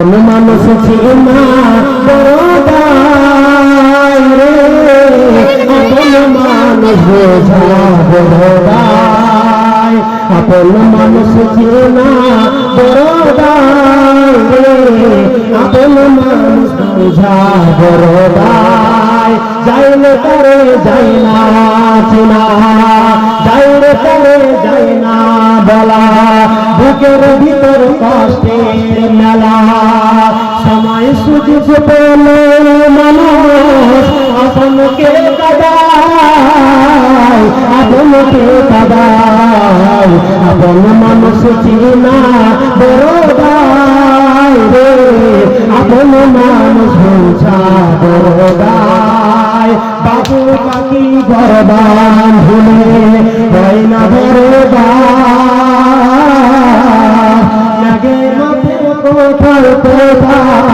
মানুষ বড়দাই রে আপন মানুষ বড়দাই আপন মানুষ চিনা বড়দাই রে আপন মানুষ বোঝা বড়দাই যাইলে তারে যাই না চিনা যাইলে তারে যাই না বলা, বুকের ভিতর কষ্টের সুযোগ পেলে মানুষ আপনকে কাদায় আপনকে কাদায়। আপন মানুষ চিনা বড়দায় রে, আপন মানুষ বোঝা মাঠে কোথায় কোথায়